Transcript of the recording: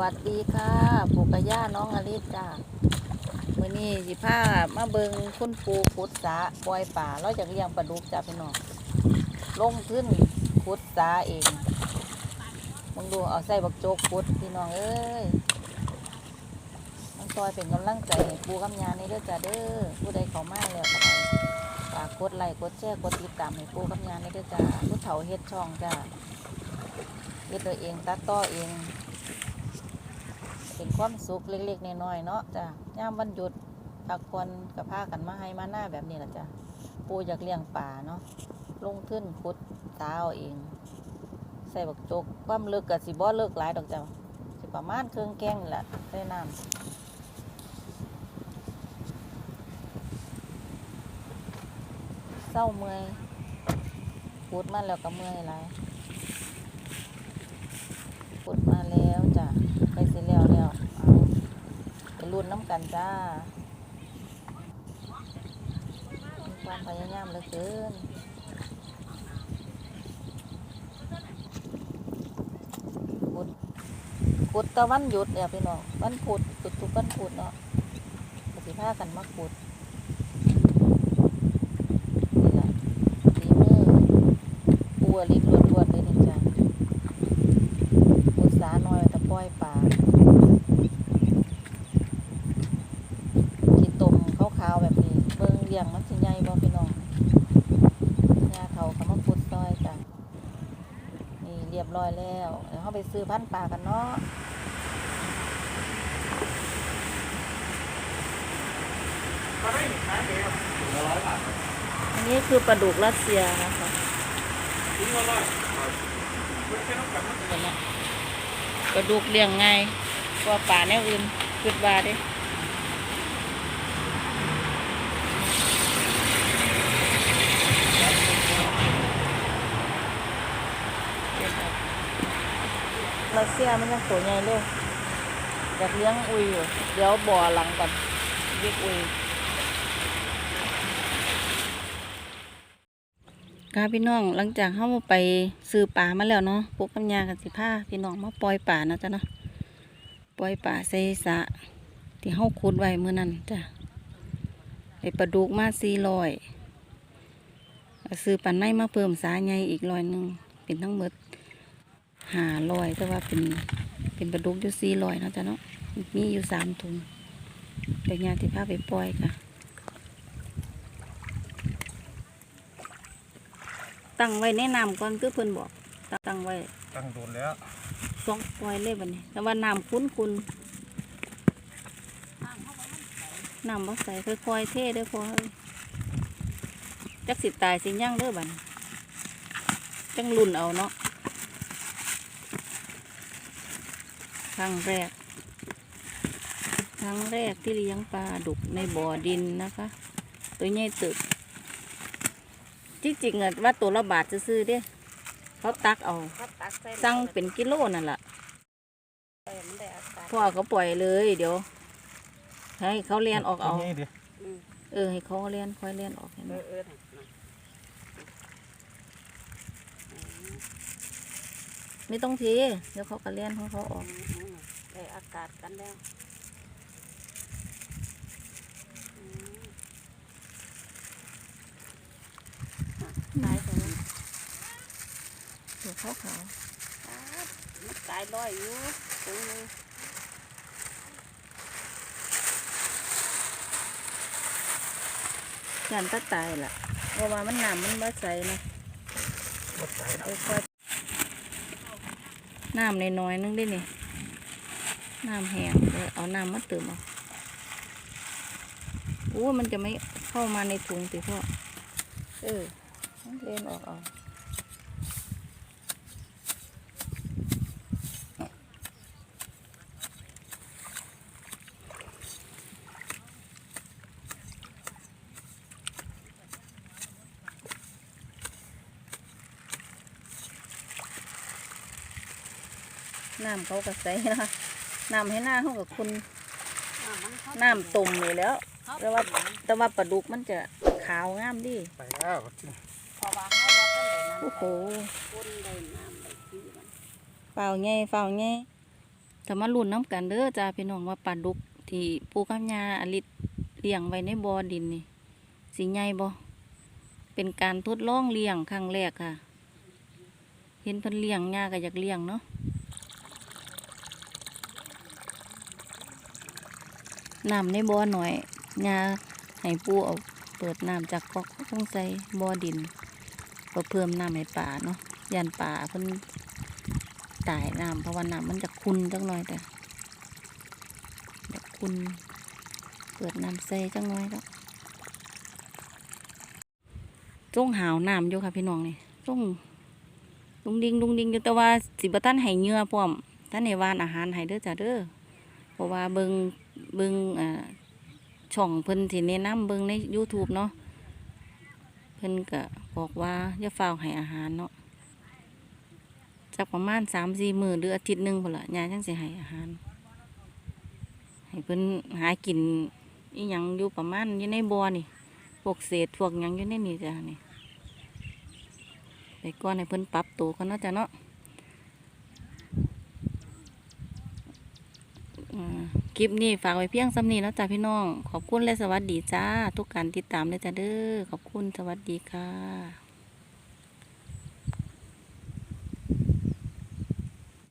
วัสดีค่ะปูกระย่าน้องอลิสจ้ามื่อนี้สิพามาเบิงคุณปูขุดสาปล่อยป่าเราจะเลี้ยงปลาดุกจ้าพี่น้องลงขึ้นขุดสาเองมึงดูเอาใส่บักโจกขุดพี่น้องเอ้ยมันซอยเป็นกำลังใจปูกำยานี่เด้อจ้าเด้อผู้ใดเขามาแล้วฝากกดไลค์กดแชร์กดติดตามให้ปูกำยานี่เด้อจ้าผู้เฒ่าเฮ็ดช่องจ้าเฮ็ดตัวเองตัดต่อเอง เป็นความสุขเล็กๆน้อยๆเนาะจ้ะย่ามวันหยุดพักผ่อนกับพากันมาให้มาหน้าแบบนี้แหละจ้ะปูอยากเลี้ยงป่าเนาะลงขึ้นขุดตาเอาเอง ใส่บักจกความลึกกับสิบ่เลิกหลายดอกจ้ะสิประมาณเครื่องแกงนี่แหละใส่น้ำเศร้าเมื่อยขุดมาแล้วก็เมื่อยหลายขุดมาแล้วจ้ะ ไปสิแล้วแล้วไปรุ่นน้ำกันจ้าความพยายามเหลือเกินขุดขุดตะวันหยุดเนี่ยพี่น้องวันขุดขุดทุกวันขุดเนาะปฏิภากันมาขุดนี่แหละฝีมือปัวลิกล้วนๆเลยนี่จ้ะขุดสาหน่อยแต่ปล่อยปลา ขีตุ่มขาวๆแบบนี้ เบิ่งเลี้ยงมันสิใหญ่บ่พี่น้องยาเขาเขามาพุดซอยจ้ะนี่เรียบร้อยแล้วเดี๋ยวเราไปซื้อพันธุ์ปลากันเนาะอันนี้คือปลาดุกรัสเซียนะคะปลาดุกเลี้ยงไง่ายกว่าปลาแนวอื่นคิดว่าด้ รัสเซียมันยังตัวใหญ่เลยอยากเลี้ยงอุยอยู่ เดี๋ยวบ่อหลังก่อนเรียกอุยค่ะพี่น้องหลังจากเข้าไปซื้อป่ามาแล้วเนาะพวกกัญญากันสิผ้าพี่น้องมาปล่อยป่านะจ๊ะเนาะปล่อยป่าใส่สะที่เฮาขุดไว้เมื่อนั้นจ้ะไอปลาดุกมาสี่ร้อยซื้อปันในมาเพิ่มสาใหญ่อีกร้อยหนึ่งเป็นทั้งหมด หาลอยแต่ว่าเป็นเป็นปลาดุกอยู่สี่ลอยเนาะจ้ะเนาะมีอยู่สามถุงเดี๋ยวยาที่พาไปปล่อยค่ะ ตั้งไว้แนะนำก่อนคือเพิ่นบอก ตั้งไว้ตั้งโดนแล้วสองปล่อยเลยบัดนี้ แต่ว่าน้ำคุ้นคุณน้ำบ่ใส่ค่อยๆเทเด้อพอเอ้ยจักสิตายสิย่างเด้อบัดนี้จังลุ่นเอาเนาะ ครั้งแรก ครั้งแรกที่เลี้ยงปลาดุกในบ่อดินนะคะ ตัวใหญ่ตึกที่จริงอะว่าตัวละบาทซื้อๆเด้เขาตักเอา สั่งเป็นกิโลนั่นแหละพ่อเขาปล่อยเลย เดี๋ยว ให้เขาเลียนออกเอานี่ดิเออให้เขาเลียนค่อยเลียนออกเห็นไหมไม่ต้องทีเดี๋ยวเขาก็เลียนของเขาออก ได้อากาศกันแล้วตายไปแล้วเดี๋ยวเขาขาวมันตายลอยอยู่ตรงนี้ยันตะตายล่ะเพราะว่ามันน้ำมันบ่ใสนะเอาค่อยน้ำน้อยๆนึงได้นี่ น้ำแห้งเลยเอาน้ำมาเติมเอาโอ้มันจะไม่เข้ามาในถุงติพ่อเออเล่นออกเอาน้ำเขาก็ใสนะคะ น้ำให้หน้าเขากับคุณมันเข้าน้ำตุ่มนี่แหล้ว แต่ว่าแต่ว่าปลาดุกมันจะขาวงามดีไปแล้วเพราะว่าเขาว่าต้นได้น้ำโอ้โหคนได้น้ำได้ที่มันเปล่าไงเปล่าไงจะมาลุ้นน้ำกันเด้อจ้าพี่น้องว่าปลาดุกที่ปูกัญญาอลิศเลี้ยงไว้ในบ่อดินนี่สีใหญ่บ่เป็นการทดลองเลี้ยงครั้งแรกค่ะ เห็นเพิ่นเลี้ยงญาก็อยากเลี้ยงเนาะ น้ำในบ่อหน่อยญาให้ปูเอาเปิดน้ำจากก๊อกต้องใส่บ่อดินเพื่อเพิ่มน้ำให้ป่าเนาะยันป่าเพิ่นตายน้ำเพราะว่าน้ำมันจะคุนจังหน่อยแต่เดี๋ยวคุนเปิดน้ำใส่จังหน่อยแล้วจ้งหาวน้ำอยู่ค่ะพี่น้องนี่จ้งดุงดิงดุงดิงอยู่แต่ว่าสิบท่านให้เงื่อพร้อมท่านในวานอาหารให้เด้อจ้ะเด้อเพราะว่าเบิง เบิงอ่าช่องเพิ่นสิแนะนำเบิงใน YouTube เนาะเพิ่นก็บอกว่าอย่าฝ้าวให้อาหารเนาะจักประมาณสามสี่มือหรืออาทิตย์หนึ่งพุ่นละยายจังสิให้อาหาร ให้เพิ่นหากินอีหยังอยู่ประมาณอยู่ในบ่อนี่พวกเศษพวกหยังอยู่ในนี่จ้ะนี่ไปก่อนให้เพิ่นปรับตัวกันเนาะจ้ะเนาะอ่า คลิปนี้ฝากไว้เพียงสำนีแล้วจ้ะพี่น้อง ขอบคุณและสวัสดีจ้า ทุกการติดตามเลยจ้าเด้อขอบคุณสวัสดีค่ะ